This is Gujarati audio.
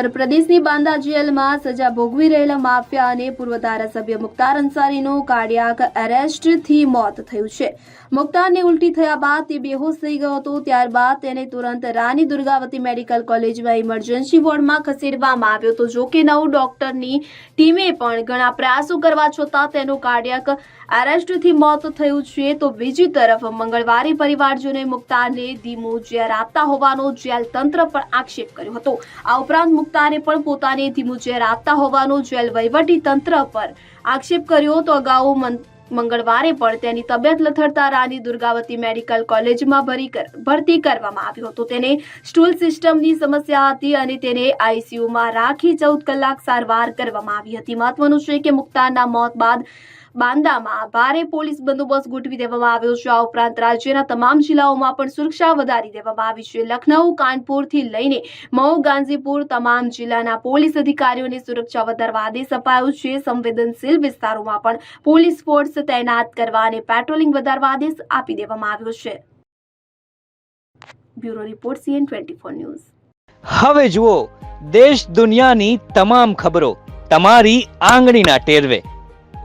ઉત્તર પ્રદેશની બાંદા જેલમાં સજા ભોગવી રહેલા માફિયા અને પૂર્વ ધારાસભ્ય મુખ્તાર અંસારીનું કાર્ડિયાક એરેસ્ટથી મોત થયું છે. મુખ્તારને ઉલટી થયા બાદ તે બેહોશ થઈ ગયો હતો, ત્યારબાદ તેને તુરંત રાની દુર્ગાવતી મેડિકલ કોલેજમાં ઇમરજન્સી વોર્ડમાં ખસેડવામાં આવ્યો હતો. જો કે નવ ડોક્ટરની ટીમે પણ ઘણા પ્રયાસો કરવા છતાં તેનું કાર્ડિયાક એરેસ્ટથી મોત થયું છે. તો બીજી તરફ મંગળવારે પરિવારજનોએ મુખ્તારને ધીમું ઝેર આપતા હોવાનો જેલ તંત્ર પર આક્ષેપ કર્યો હતો. આ ઉપરાંત મુખ્તારે પણ પોતાને ધીમું ઝેર આપતા હોવાનો જેલ વહીવટી તંત્ર પર આક્ષેપ કર્યો તો અગાઉ મંગળવારે પણ તેની તબિયત લથડતા રાની દુર્ગાવતી મેડિકલ કોલેજમાં ભરી ભરતી કરવામાં આવ્યો હતો. તેને સ્ટૂલ સિસ્ટમની સમસ્યા હતી અને તેને આઈસીયુમાં રાખી ચૌદ કલાક સારવાર કરવામાં આવી હતી. મહત્વનું છે કે મુક્તાના મોત બાદ બાંદામાં ભારે પોલીસ બંદોબસ્ત ગોઠવી દેવામાં આવ્યો છે. આ ઉપરાંત રાજ્યના તમામ જિલ્લાઓમાં પણ સુરક્ષા વધારી દેવામાં આવી છે. લખનઉ, કાનપુરથી લઈને મઉ ગાંધીપુર તમામ જિલ્લાના પોલીસ અધિકારીઓને સુરક્ષા વધારવા આદેશ અપાયો છે. સંવેદનશીલ વિસ્તારોમાં પણ પોલીસ ફોર્સ તૈનાત કરવા અને પેટ્રોલિંગ વધારવા આદેશ આપી દેવામાં આવ્યો છે. Bureau report, CN twenty four news. હવે જુઓ, દેશ દુનિયાની તમામ ખબરો તમારી આંગળીના ટેરવે.